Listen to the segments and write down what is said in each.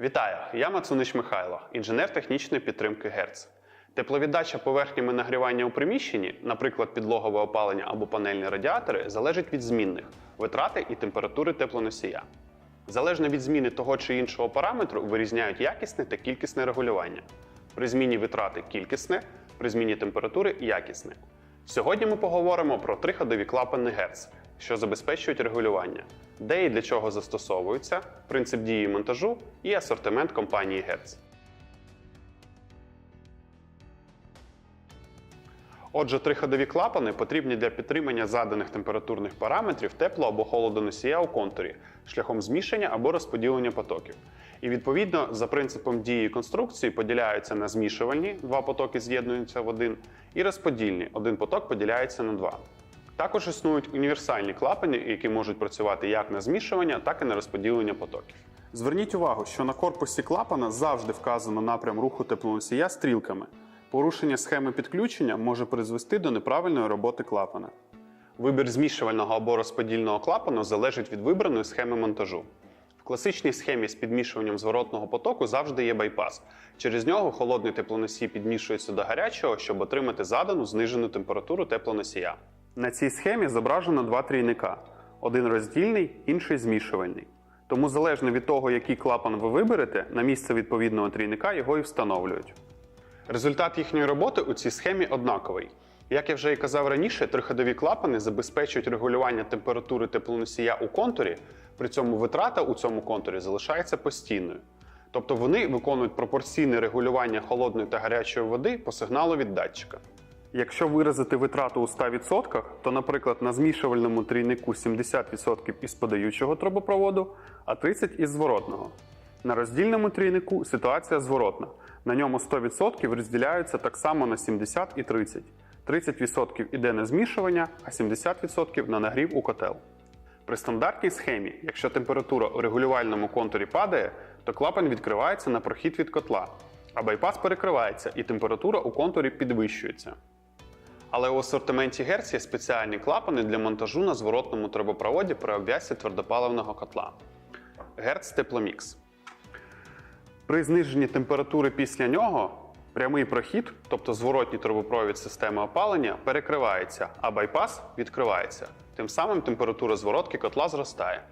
Вітаю! Я Мацунич Михайло, інженер технічної підтримки ГЕРЦ. Тепловіддача поверхнями нагрівання у приміщенні, наприклад, підлогове опалення або панельні радіатори, залежить від змінних витрати і температури теплоносія. Залежно від зміни того чи іншого параметру вирізняють якісне та кількісне регулювання. При зміні витрати кількісне, при зміні температури якісне. Сьогодні ми поговоримо про триходові клапани ГЕРЦ, що забезпечують регулювання, де і для чого застосовуються, принцип дії монтажу і асортимент компанії ГЕРЦ. Отже, триходові клапани потрібні для підтримання заданих температурних параметрів тепло або холодоносія у контурі шляхом змішання або розподілення потоків. І відповідно за принципом дії конструкції поділяються на змішувальні, два потоки з'єднуються в один, і розподільні, один поток поділяється на два. Також існують універсальні клапани, які можуть працювати як на змішування, так і на розподілення потоків. Зверніть увагу, що на корпусі клапана завжди вказано напрям руху теплоносія стрілками. Порушення схеми підключення може призвести до неправильної роботи клапана. Вибір змішувального або розподільного клапану залежить від вибраної схеми монтажу. В класичній схемі з підмішуванням зворотного потоку завжди є байпас. Через нього холодний теплоносій підмішується до гарячого, щоб отримати задану знижену температуру теплоносія. На цій схемі зображено два трійника: один роздільний, інший змішувальний. Тому залежно від того, який клапан ви виберете, на місце відповідного трійника його і встановлюють. Результат їхньої роботи у цій схемі однаковий. Як я вже і казав раніше, триходові клапани забезпечують регулювання температури теплоносія у контурі, при цьому витрата у цьому контурі залишається постійною. Тобто вони виконують пропорційне регулювання холодної та гарячої води по сигналу від датчика. Якщо виразити витрату у 100%, то, наприклад, на змішувальному трійнику 70% із подаючого трубопроводу, а 30% із зворотного. На роздільному трійнику ситуація зворотна. На ньому 100% розділяються так само на 70 і 30. 30% іде на змішування, а 70% на нагрів у котел. При стандартній схемі, якщо температура у регулювальному контурі падає, то клапан відкривається на прохід від котла, а байпас перекривається і температура у контурі підвищується. Але у асортименті Герц є спеціальні клапани для монтажу на зворотному трубопроводі при обв'язці твердопаливного котла. Герц Тепломікс. При зниженні температури після нього прямий прохід, тобто зворотній трубопровід системи опалення, перекривається, а байпас відкривається. Тим самим температура зворотки котла зростає.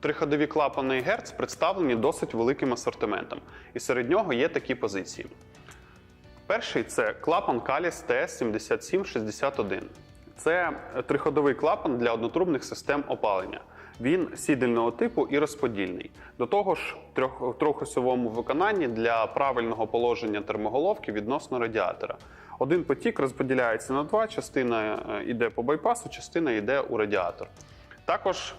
Триходові клапани Герц представлені досить великим асортиментом, і серед нього є такі позиції. Перший це клапан Каліс TS7761. Це триходовий клапан для однотрубних систем опалення. Він сідельного типу і розподільний. До того ж, в трьохосьовому виконанні для правильного положення термоголовки відносно радіатора. Один потік розподіляється на два, частина е, йде по байпасу, частина йде у радіатор. Також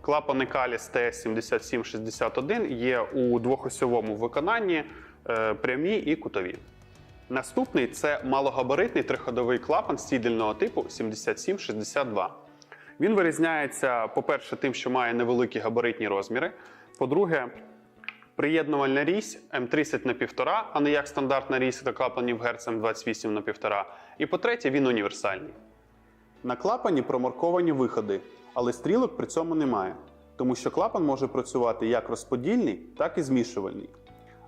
клапани Каліс TS7761 є у двохосьовому виконанні е, прямі і кутові. Наступний це малогабаритний триходовий клапан сідельного типу 7762. Він вирізняється, по-перше, тим, що має невеликі габаритні розміри. По-друге, приєднувальна різь М30 на 1,5, а не як стандартна різь до клапанів Герц М28 на 1,5. І по-третє, він універсальний. На клапані промарковані виходи, але стрілок при цьому немає, тому що клапан може працювати як розподільний, так і змішувальний.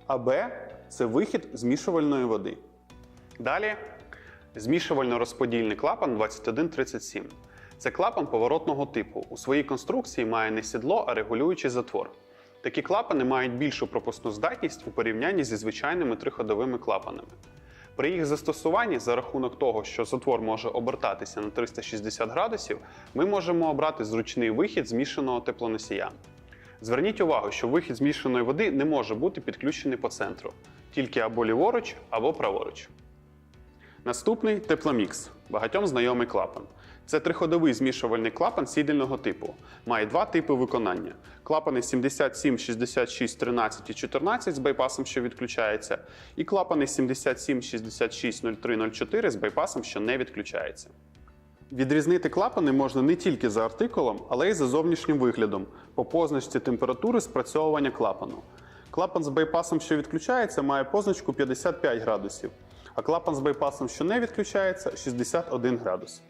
А Б це вихід змішувальної води. Далі змішувально-розподільний клапан 2137. Це клапан поворотного типу. У своїй конструкції має не сідло, а регулюючий затвор. Такі клапани мають більшу пропускну здатність у порівнянні зі звичайними триходовими клапанами. При їх застосуванні, за рахунок того, що затвор може обертатися на 360 градусів, ми можемо обрати зручний вихід змішаного теплоносія. Зверніть увагу, що вихід змішаної води не може бути підключений по центру, тільки або ліворуч, або праворуч. Наступний тепломікс, багатьом знайомий клапан. Це триходовий змішувальний клапан сідельного типу. Має два типи виконання: клапани 77, 66, 13 і 14 з байпасом, що відключається, і клапани 77, 66, 03, 04 з байпасом, що не відключається. Відрізнити клапани можна не тільки за артикулом, але й за зовнішнім виглядом по позначці температури спрацьовування клапану. Клапан з байпасом, що відключається, має позначку 55 градусів, а клапан з байпасом, що не відключається, 61 градус.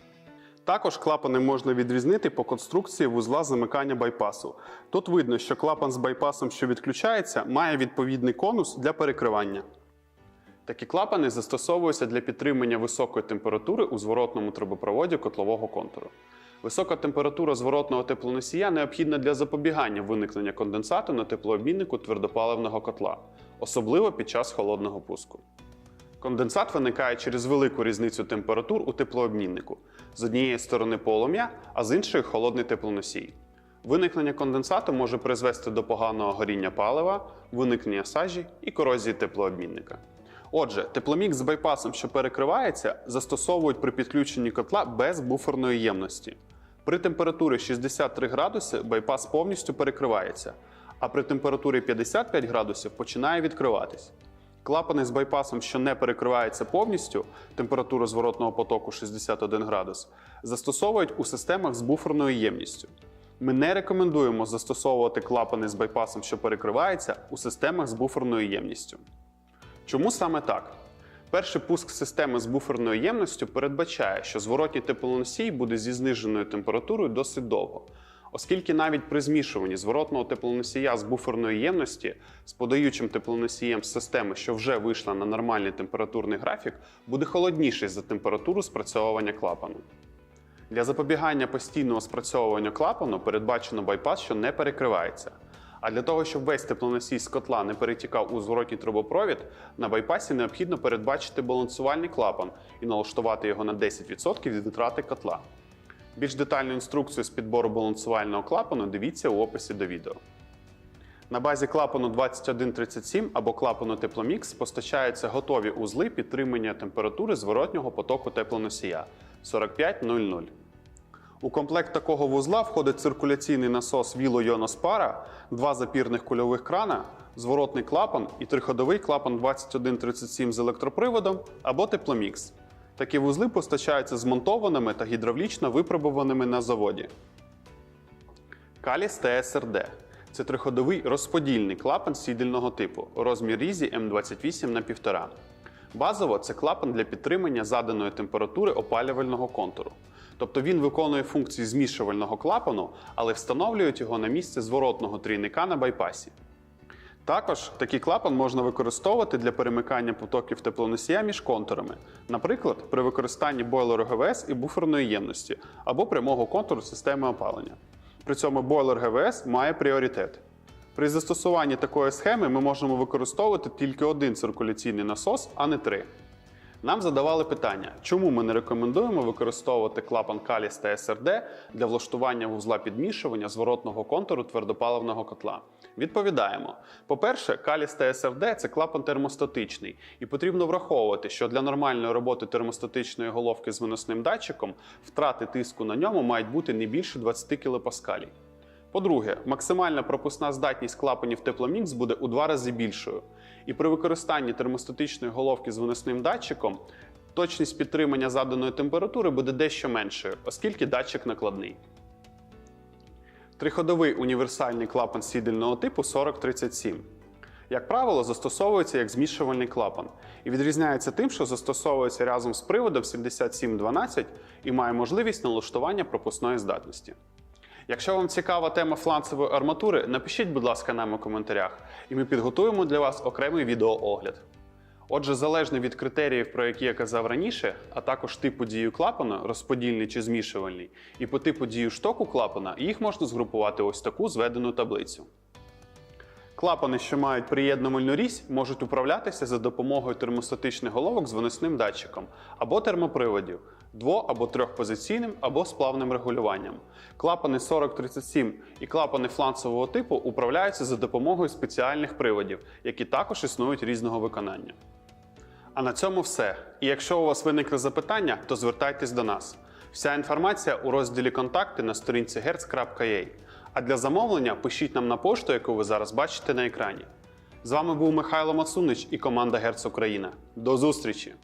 Також клапани можна відрізнити по конструкції вузла замикання байпасу. Тут видно, що клапан з байпасом, що відключається, має відповідний конус для перекривання. Такі клапани застосовуються для підтримання високої температури у зворотному трубопроводі котлового контуру. Висока температура зворотного теплоносія необхідна для запобігання виникнення конденсату на теплообміннику твердопаливного котла, особливо під час холодного пуску. Конденсат виникає через велику різницю температур у теплообміннику. З однієї сторони полум'я, а з іншої холодний теплоносій. Виникнення конденсату може призвести до поганого горіння палива, виникнення сажі і корозії теплообмінника. Отже, тепломік з байпасом, що перекривається, застосовують при підключенні котла без буферної ємності. При температурі 63 градуси байпас повністю перекривається, а при температурі 55 градусів починає відкриватись. Клапани з байпасом, що не перекриваються повністю, температура зворотного потоку 61 градус, застосовують у системах з буферною ємністю. Ми не рекомендуємо застосовувати клапани з байпасом, що перекриваються, у системах з буферною ємністю. Чому саме так? Перший пуск системи з буферною ємністю передбачає, що зворотній теплоносій буде зі зниженою температурою досить довго, оскільки навіть при змішуванні зворотного теплоносія з буферної ємності з подаючим теплоносієм з системи, що вже вийшла на нормальний температурний графік, буде холодніший за температуру спрацьовування клапану. Для запобігання постійного спрацьовування клапану передбачено байпас, що не перекривається. А для того, щоб весь теплоносій з котла не перетікав у зворотній трубопровід, на байпасі необхідно передбачити балансувальний клапан і налаштувати його на 10% від витрати котла. Більш детальну інструкцію з підбору балансувального клапану дивіться у описі до відео. На базі клапану 2137 або клапану Тепломікс постачаються готові узли підтримання температури зворотнього потоку теплоносія 4500. У комплект такого вузла входить циркуляційний насос Віло Йонос Пара, два запірних кульових крана, зворотний клапан і триходовий клапан 2137 з електроприводом або тепломікс. Такі вузли постачаються змонтованими та гідравлічно випробуваними на заводі. Каліс ТСРД це триходовий розподільний клапан сідільного типу, розмір різі М28 на 1,5. Базово це клапан для підтримання заданої температури опалювального контуру. Тобто він виконує функції змішувального клапану, але встановлюють його на місце зворотного трійника на байпасі. Також такий клапан можна використовувати для перемикання потоків теплоносія між контурами, наприклад, при використанні бойлеру ГВС і буферної ємності або прямого контуру системи опалення. При цьому бойлер ГВС має пріоритет. При застосуванні такої схеми ми можемо використовувати тільки один циркуляційний насос, а не три. Нам задавали питання, чому ми не рекомендуємо використовувати клапан Каліс та СРД для влаштування вузла підмішування зворотного контуру твердопаливного котла. Відповідаємо: по-перше, Каліс та СРД це клапан термостатичний, і потрібно враховувати, що для нормальної роботи термостатичної головки з виносним датчиком втрати тиску на ньому мають бути не більше 20 кПа. По-друге, максимальна пропускна здатність клапанів тепломікс буде у два рази більшою. І при використанні термостатичної головки з виносним датчиком точність підтримання заданої температури буде дещо меншою, оскільки датчик накладний. Триходовий універсальний клапан сідельного типу 4037. Як правило, застосовується як змішувальний клапан і відрізняється тим, що застосовується разом з приводом 7712 і має можливість налаштування пропускної здатності. Якщо вам цікава тема фланцевої арматури, напишіть, будь ласка, нам у коментарях, і ми підготуємо для вас окремий відеоогляд. Отже, залежно від критеріїв, про які я казав раніше, а також типу дію клапана, розподільний чи змішувальний, і по типу дію штоку клапана, їх можна згрупувати ось таку зведену таблицю. Клапани, що мають приєднувальну різь, можуть управлятися за допомогою термостатичних головок з виносним датчиком або термоприводів дво- або трьохпозиційним або сплавним регулюванням. Клапани 4037 і клапани фланцевого типу управляються за допомогою спеціальних приводів, які також існують різного виконання. А на цьому все. І якщо у вас виникли запитання, то звертайтесь до нас. Вся інформація у розділі Контакти на сторінці hertz.ua. А для замовлення пишіть нам на пошту, яку ви зараз бачите на екрані. З вами був Михайло Мацунич і команда Герц Україна. До зустрічі!